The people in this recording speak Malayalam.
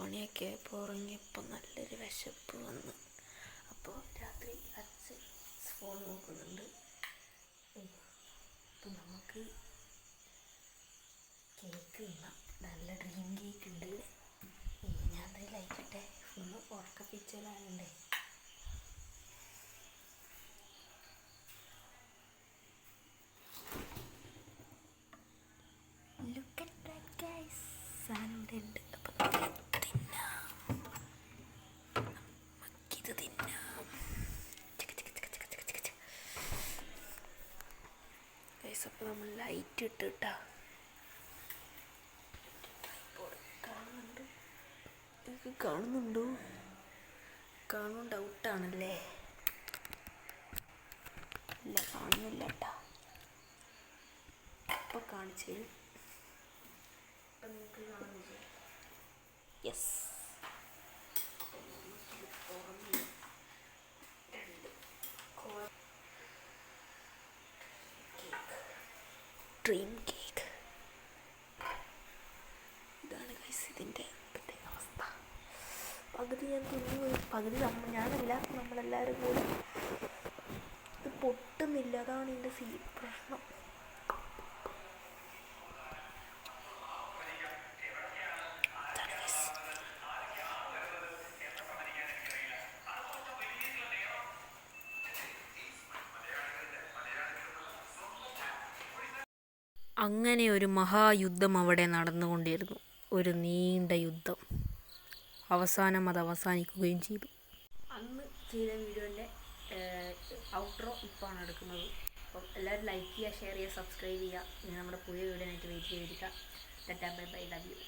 മണിക്കായപ്പോൾ ഉറങ്ങിയപ്പോൾ നല്ലൊരു വിശപ്പ് വന്ന്. അപ്പോൾ രാത്രി അച്ഛൻ ഫോൺ നോക്കുന്നുണ്ട്. അപ്പം നമുക്ക് കേക്ക് തിന്നാം. നല്ല ഡ്രീം കേക്ക് ഉണ്ട്. ഞാൻ എന്തായാലും അയക്കട്ടെ ഫുള്ള് ഉറക്കപ്പിച്ചലാണല്ലേ ലുക്ക് അറ്റ് ദാറ്റ് ഗൈസ് സാധനം ഇവിടെ ഉണ്ട് അപ്പോൾ നമുക്ക് നമ്മൾ ലൈറ്റ് ഇട്ട് കേട്ടാ കാണുന്നുണ്ട്? ഇത് കാണുന്നുണ്ടോ? കാണും ഡൗട്ടാണല്ലേ ഇല്ല കാണുന്നില്ല കേട്ടാ അപ്പോൾ കാണിച്ചു തരും അപ്പം നിങ്ങൾക്ക് കാണുന്നില്ലേ യെസ് ഡ്രീം കേക്ക് ഇതാണ് ഗൈസ് ഇതിന്റെ അവസ്ഥ. പകുതി ഞാൻ തിന്നു പകുതി നമ്മൾ ഞാനല്ല നമ്മളെല്ലാവരും കൂടി ഇത് പൊട്ടുന്നില്ല. അതാണ് ഇതിന്റെ സീ പ്രശ്നം. അങ്ങനെ ഒരു മഹായുദ്ധം അവിടെ നടന്നുകൊണ്ടിരുന്നു. ഒരു നീണ്ട യുദ്ധം. അവസാനം അത് അവസാനിക്കുകയും ചെയ്തു. അന്ന് ചെയ്ത വീഡിയോന്റെ ഔട്ട്രോ ഇപ്പോൾ ആണ് എടുക്കുന്നത്. അപ്പം എല്ലാവരും ലൈക്ക് ചെയ്യുക ഷെയർ ചെയ്യുക സബ്സ്ക്രൈബ് ചെയ്യുക. ഇനി നമ്മുടെ പുതിയ വീഡിയോനായിട്ട് വെയിറ്റ് ചെയ്തിരിക്കുക ബൈ ബൈ ലവ് യു